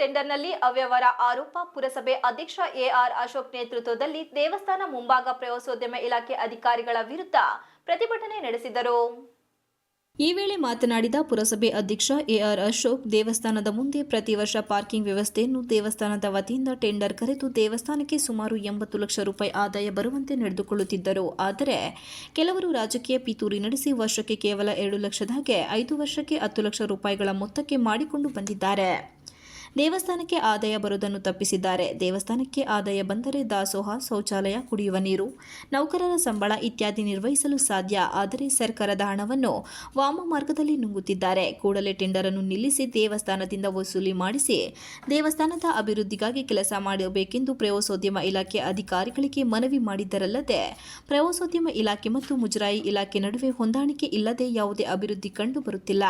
ಟೆಂಡರ್ನಲ್ಲಿ ಅವ್ಯವಹಾರ ಆರೋಪ, ಪುರಸಭೆ ಅಧ್ಯಕ್ಷ ಎಆರ್ ಅಶೋಕ್ ನೇತೃತ್ವದಲ್ಲಿ ದೇವಸ್ಥಾನ ಮುಂಭಾಗ ಪ್ರವಾಸೋದ್ಯಮ ಇಲಾಖೆ ಅಧಿಕಾರಿಗಳ ವಿರುದ್ಧ ಪ್ರತಿಭಟನೆ ನಡೆಸಿದರು. ಈ ವೇಳೆ ಮಾತನಾಡಿದ ಪುರಸಭೆ ಅಧ್ಯಕ್ಷ ಎಆರ್ ಅಶೋಕ್, ದೇವಸ್ಥಾನದ ಮುಂದೆ ಪ್ರತಿ ವರ್ಷ ಪಾರ್ಕಿಂಗ್ ವ್ಯವಸ್ಥೆಯನ್ನು ದೇವಸ್ಥಾನದ ವತಿಯಿಂದ ಟೆಂಡರ್ ಕರೆದು ದೇವಸ್ಥಾನಕ್ಕೆ ಸುಮಾರು ಎಂಬತ್ತು ಲಕ್ಷ ರೂಪಾಯಿ ಆದಾಯ ಬರುವಂತೆ ನಡೆದುಕೊಳ್ಳುತ್ತಿದ್ದರು. ಆದರೆ ಕೆಲವರು ರಾಜಕೀಯ ಪಿತೂರಿ ನಡೆಸಿ ವರ್ಷಕ್ಕೆ ಕೇವಲ ಎರಡು ಲಕ್ಷದಾಗೆ ಐದು ವರ್ಷಕ್ಕೆ ಹತ್ತು ಲಕ್ಷ ರೂಪಾಯಿಗಳ ಮೊತ್ತಕ್ಕೆ ಮಾಡಿಕೊಂಡು ಬಂದಿದ್ದಾರೆ. ದೇವಸ್ಥಾನಕ್ಕೆ ಆದಾಯ ಬರುವುದನ್ನು ತಪ್ಪಿಸಿದ್ದಾರೆ. ದೇವಸ್ಥಾನಕ್ಕೆ ಆದಾಯ ಬಂದರೆ ದಾಸೋಹ, ಶೌಚಾಲಯ, ಕುಡಿಯುವ ನೀರು, ನೌಕರರ ಸಂಬಳ ಇತ್ಯಾದಿ ನಿರ್ವಹಿಸಲು ಸಾಧ್ಯ. ಆದರೆ ಸರ್ಕಾರದ ಹಣವನ್ನು ವಾಮ ಮಾರ್ಗದಲ್ಲಿ ನುಂಗುತ್ತಿದ್ದಾರೆ. ಕೂಡಲೇ ಟೆಂಡರ್ ಅನ್ನು ನಿಲ್ಲಿಸಿ ದೇವಸ್ಥಾನದಿಂದ ವಸೂಲಿ ಮಾಡಿಸಿ ದೇವಸ್ಥಾನದ ಅಭಿವೃದ್ಧಿಗಾಗಿ ಕೆಲಸ ಮಾಡಬೇಕೆಂದು ಪ್ರವಾಸೋದ್ಯಮ ಇಲಾಖೆ ಅಧಿಕಾರಿಗಳಿಗೆ ಮನವಿ ಮಾಡಿದ್ದರಲ್ಲದೆ, ಪ್ರವಾಸೋದ್ಯಮ ಇಲಾಖೆ ಮತ್ತು ಮುಜರಾಯಿ ಇಲಾಖೆ ನಡುವೆ ಹೊಂದಾಣಿಕೆ ಇಲ್ಲದೆ ಯಾವುದೇ ಅಭಿವೃದ್ಧಿ ಕಂಡು ಬರುತ್ತಿಲ್ಲ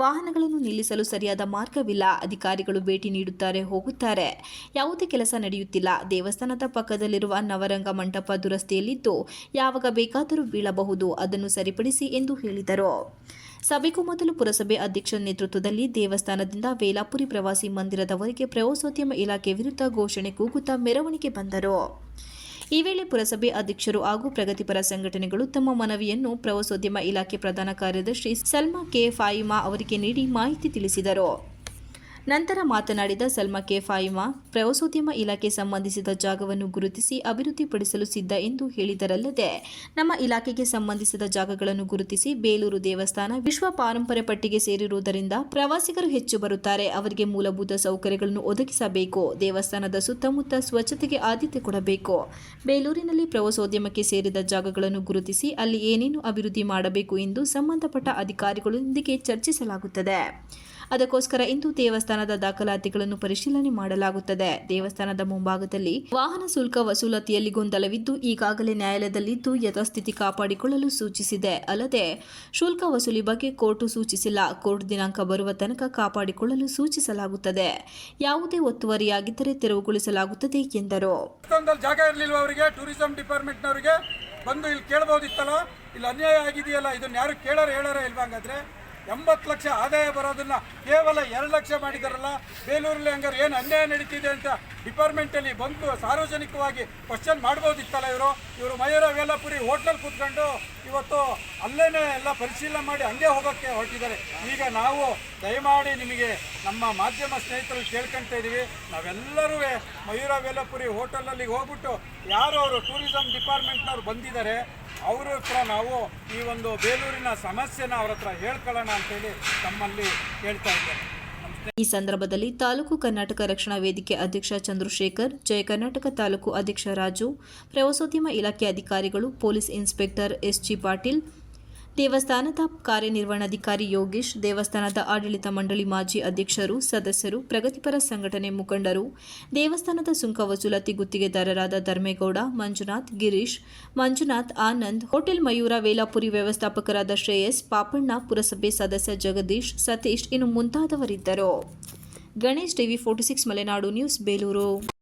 ವಾಹನಗಳನ್ನು ನಿಲ್ಲಿಸಲು ಸರಿಯಾದ ಮಾರ್ಗವಿಲ್ಲ. ಅಧಿಕಾರಿಗಳು ಭೇಟಿ ನೀಡುತ್ತಾರೆ, ಹೋಗುತ್ತಾರೆ. ಯಾವುದೇ ಕೆಲಸ ನಡೆಯುತ್ತಿಲ್ಲ. ದೇವಸ್ಥಾನದ ಪಕ್ಕದಲ್ಲಿರುವ ನವರಂಗ ಮಂಟಪ ದುರಸ್ತಿಯಲ್ಲಿದ್ದು ಯಾವಾಗ ಬೇಕಾದರೂ ಬೀಳಬಹುದು. ಅದನ್ನು ಸರಿಪಡಿಸಿ ಎಂದು ಹೇಳಿದರು. ಸಭೆಗೂ ಮೊದಲು ಪುರಸಭೆ ಅಧ್ಯಕ್ಷರ ನೇತೃತ್ವದಲ್ಲಿ ದೇವಸ್ಥಾನದಿಂದ ವೇಲಾಪುರಿ ಪ್ರವಾಸಿ ಮಂದಿರದವರೆಗೆ ಪ್ರವಾಸೋದ್ಯಮ ಇಲಾಖೆ ವಿರುದ್ಧ ಘೋಷಣೆ ಕೂಗುತ್ತಾ ಮೆರವಣಿಗೆ ಬಂದರು. ಈ ವೇಳೆ ಪುರಸಭೆ ಅಧ್ಯಕ್ಷರು ಹಾಗೂ ಪ್ರಗತಿಪರ ಸಂಘಟನೆಗಳು ತಮ್ಮ ಮನವಿಯನ್ನು ಪ್ರವಾಸೋದ್ಯಮ ಇಲಾಖೆ ಪ್ರಧಾನ ಕಾರ್ಯದರ್ಶಿ ಸಲ್ಮಾ ಕೆ ಫಾಯಿಮಾ ಅವರಿಗೆ ನೀಡಿ ಮಾಹಿತಿ ತಿಳಿಸಿದರು. ನಂತರ ಮಾತನಾಡಿದ ಸಲ್ಮಾ ಕೆ ಫಾಯಿಮಾ, ಪ್ರವಾಸೋದ್ಯಮ ಇಲಾಖೆ ಸಂಬಂಧಿಸಿದ ಜಾಗವನ್ನು ಗುರುತಿಸಿ ಅಭಿವೃದ್ಧಿಪಡಿಸಲು ಸಿದ್ಧ ಎಂದು ಹೇಳಿದರಲ್ಲದೆ, ನಮ್ಮ ಇಲಾಖೆಗೆ ಸಂಬಂಧಿಸಿದ ಜಾಗಗಳನ್ನು ಗುರುತಿಸಿ ಬೇಲೂರು ದೇವಸ್ಥಾನ ವಿಶ್ವ ಪಾರಂಪರೆ ಪಟ್ಟಿಗೆ ಸೇರಿರುವುದರಿಂದ ಪ್ರವಾಸಿಗರು ಹೆಚ್ಚು ಬರುತ್ತಾರೆ. ಅವರಿಗೆ ಮೂಲಭೂತ ಸೌಕರ್ಯಗಳನ್ನು ಒದಗಿಸಬೇಕು. ದೇವಸ್ಥಾನದ ಸುತ್ತಮುತ್ತ ಸ್ವಚ್ಛತೆಗೆ ಆದ್ಯತೆ ಕೊಡಬೇಕು. ಬೇಲೂರಿನಲ್ಲಿ ಪ್ರವಾಸೋದ್ಯಮಕ್ಕೆ ಸೇರಿದ ಜಾಗಗಳನ್ನು ಗುರುತಿಸಿ ಅಲ್ಲಿ ಏನೇನು ಅಭಿವೃದ್ಧಿ ಮಾಡಬೇಕು ಎಂದು ಸಂಬಂಧಪಟ್ಟ ಅಧಿಕಾರಿಗಳೊಂದಿಗೆ ಚರ್ಚಿಸಲಾಗುತ್ತದೆ. ಅದಕ್ಕೋಸ್ಕರ ಇಂದು ದೇವಸ್ಥಾನದ ದಾಖಲಾತಿಗಳನ್ನು ಪರಿಶೀಲನೆ ಮಾಡಲಾಗುತ್ತದೆ. ದೇವಸ್ಥಾನದ ಮುಂಭಾಗದಲ್ಲಿ ವಾಹನ ಶುಲ್ಕ ವಸೂಲತಿಯಲ್ಲಿ ಗೊಂದಲವಿದ್ದು, ಈಗಾಗಲೇ ನ್ಯಾಯಾಲಯದಲ್ಲಿದ್ದು ಯಥಾಸ್ಥಿತಿ ಕಾಪಾಡಿಕೊಳ್ಳಲು ಸೂಚಿಸಿದೆ. ಅಲ್ಲದೆ, ಶುಲ್ಕ ವಸೂಲಿ ಬಗ್ಗೆ ಕೋರ್ಟು ಸೂಚಿಸಿಲ್ಲ. ಕೋರ್ಟ್ ದಿನಾಂಕ ಬರುವ ತನಕ ಕಾಪಾಡಿಕೊಳ್ಳಲು ಸೂಚಿಸಲಾಗುತ್ತದೆ. ಯಾವುದೇ ಒತ್ತುವರಿಯಾಗಿದ್ದರೆ ತೆರವುಗೊಳಿಸಲಾಗುತ್ತದೆ ಎಂದರು. ಜಾಗ ಟೂರಿಸಂ ಡಿಪಾರ್ಟ್ಮೆಂಟ್ನವರಿಗೆ? ಬಂದು ಇಲ್ಲಿ ಕೇಳಬಹುದಿತ್ತಲ್ಲ ಇಲ್ಲಿ, ಅನ್ಯಾಯ ಆಗಿದೆಯಲ್ಲ? ಇದನ್ನ ಯಾರು ಕೇಳೋರು ಹೇಳಾರ ಇಲ್ವಾ ಎಂಬತ್ತು ಲಕ್ಷ ಆದಾಯ ಬರೋದನ್ನ ಕೇವಲ ಎರಡು ಲಕ್ಷ ಮಾಡಿದಾರಲ್ಲ? ಬೇಲೂರಲ್ಲಿ ಹಂಗಾರೆ ಏನು ಅನ್ಯಾಯ ನಡೀತಿದೆ ಅಂತ ಡಿಪಾರ್ಟ್ಮೆಂಟಲ್ಲಿ ಬಂದು ಸಾರ್ವಜನಿಕವಾಗಿ ಕ್ವಶನ್ ಮಾಡ್ಬೋದಿತ್ತಲ್ಲ ಇವರು? ಇವರು ಮಯೂರ ವೇಲಾಪುರಿ ಹೋಟ್ಲಲ್ಲಿ ಕೂತ್ಕೊಂಡು ಇವತ್ತು ಅಲ್ಲೇ ಎಲ್ಲ ಪರಿಶೀಲನೆ ಮಾಡಿ ಹಂಗೆ ಹೋಗೋಕ್ಕೆ ಹೊರಟಿದ್ದಾರೆ. ಈಗ ನಾವು ದಯಮಾಡಿ ನಿಮಗೆ ನಮ್ಮ ಮಾಧ್ಯಮ ಸ್ನೇಹಿತರು ಕೇಳ್ಕೊಳ್ತಾ ಇದ್ದೀವಿ ನಾವೆಲ್ಲರೂ ಮಯೂರ ವೇಲಾಪುರಿ ಹೋಟೆಲಲ್ಲಿ ಹೋಗ್ಬಿಟ್ಟು ಯಾರು ಅವರು ಟೂರಿಸಂ ಡಿಪಾರ್ಟ್ಮೆಂಟ್ನವ್ರು ಬಂದಿದ್ದಾರೆ. ಅವ್ರ ಹತ್ರ ನಾವು ಈ ಒಂದು ಬೇಲೂರಿನ ಸಮಸ್ಯೆನ ಅವ್ರ ಹತ್ರ ಹೇಳ್ಕೊಳ್ಳೋಣ ಅಂತೇಳಿ ತಮ್ಮಲ್ಲಿ ಹೇಳ್ತಾ ಇದ್ದೇನೆ. ಈ ಸಂದರ್ಭದಲ್ಲಿ ತಾಲೂಕು ಕರ್ನಾಟಕ ರಕ್ಷಣಾ ವೇದಿಕೆ ಅಧ್ಯಕ್ಷ ಚಂದ್ರಶೇಖರ್, ಜಯ ಕರ್ನಾಟಕ ತಾಲೂಕು ಅಧ್ಯಕ್ಷ ರಾಜು, ಪ್ರವಾಸೋದ್ಯಮ ಇಲಾಖೆ ಅಧಿಕಾರಿಗಳು, ಪೊಲೀಸ್ ಇನ್ಸ್ಪೆಕ್ಟರ್ ಎಸ್ಜಿ ಪಾಟೀಲ್ ದೇವಸ್ಥಾನದ ಕಾರ್ಯನಿರ್ವಹಣಾಧಿಕಾರಿ ಯೋಗೇಶ್, ದೇವಸ್ಥಾನದ ಆಡಳಿತ ಮಂಡಳಿ ಮಾಜಿ ಅಧ್ಯಕ್ಷರು, ಸದಸ್ಯರು, ಪ್ರಗತಿಪರ ಸಂಘಟನೆ ಮುಖಂಡರು, ದೇವಸ್ಥಾನದ ಸುಂಕ ವಸೂಲಾತಿ ಗುತ್ತಿಗೆದಾರರಾದ ಧರ್ಮೇಗೌಡ, ಮಂಜುನಾಥ್, ಗಿರೀಶ್, ಮಂಜುನಾಥ್ ಆನಂದ್, ಹೋಟೆಲ್ ಮಯೂರ ವೇಲಾಪುರಿ ವ್ಯವಸ್ಥಾಪಕರಾದ ಶ್ರೇಯಸ್, ಪಾಪಣ್ಣ ಪುರಸಭೆ ಸದಸ್ಯ ಜಗದೀಶ್, ಸತೀಶ್, ಇನ್ನು ಮುಂತಾದವರಿದ್ದರು. Ganesh TV forty six, Malenadu news, Belur.